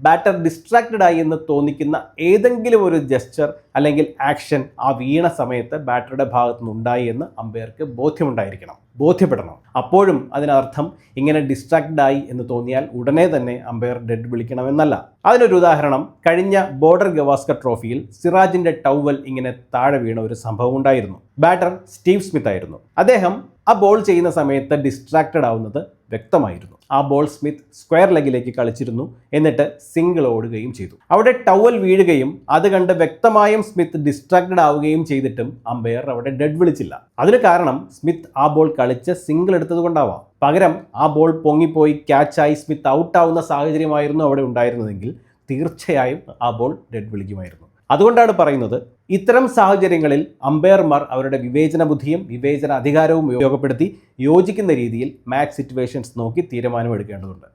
Batter distracted ആയി എന്ന് തോന്നിക്കുന്ന ഏതെങ്കിലും ഒരു ജസ്റ്റർ അല്ലെങ്കിൽ ആക്ഷൻ ആ വീണ സമയത്ത് ബാറ്ററുടെ ഭാഗത്തു നിന്നുണ്ടായി എന്ന് അമ്പയർക്ക് ബോധ്യമുണ്ടായിരിക്കണം. ബോധ്യപ്പെടണം. അപ്പോഴും അതിനർത്ഥം ഇങ്ങനെ ഡിസ്ട്രാക്റ്റഡ് ആയി എന്ന് തോന്നിയാൽ ഉടനെ തന്നെ അമ്പയർ ഡെഡ് വിളിക്കണമെന്നല്ല. അതിനൊരു ഉദാഹരണം കഴിഞ്ഞ ബോർഡർ ഗവാസ്കർ ട്രോഫിയിൽ സിറാജിന്റെ ടൗവൽ ഇങ്ങനെ താഴെ വീണ ഒരു സംഭവം ഉണ്ടായിരുന്നു. ബാറ്റർ സ്റ്റീവ് സ്മിത്ത് ആയിരുന്നു. അദ്ദേഹം ആ ബോൾ ചെയ്യുന്ന സമയത്ത് ഡിസ്ട്രാക്റ്റഡ് ആവുന്നത് വ്യക്തമായിരുന്നു. ആ ബോൾ സ്മിത്ത് സ്ക്വയർ ലെഗിലേക്ക് കളിച്ചിരുന്നു. എന്നിട്ട് സിംഗിൾ ഓടുകയും ചെയ്തു. അവിടെ ടവൽ വീഴുകയും അത് കണ്ട് വ്യക്തമായും സ്മിത്ത് ഡിസ്ട്രാക്റ്റഡ് ആവുകയും ചെയ്തിട്ടും അമ്പയർ അവിടെ ഡെഡ് വിളിച്ചില്ല. അതിന് കാരണം സ്മിത്ത് ആ ബോൾ കളിച്ച് സിംഗിൾ എടുത്തത് കൊണ്ടാവാം. പകരം ആ ബോൾ പൊങ്ങിപ്പോയി ക്യാച്ചായി സ്മിത്ത് ഔട്ടാവുന്ന സാഹചര്യമായിരുന്നു അവിടെ ഉണ്ടായിരുന്നതെങ്കിൽ തീർച്ചയായും ആ ബോൾ ഡെഡ് വിളിക്കുമായിരുന്നു. അതുകൊണ്ടാണ് പറയുന്നത് ഇത്തരം സാഹചര്യങ്ങളിൽ അമ്പയർമാർ അവരുടെ വിവേചന ബുദ്ധിയും വിവേചന അധികാരവും ഉപയോഗപ്പെടുത്തി യോജിക്കുന്ന രീതിയിൽ മാച്ച് സിറ്റുവേഷൻസ് നോക്കി തീരുമാനമെടുക്കേണ്ടതുണ്ട്.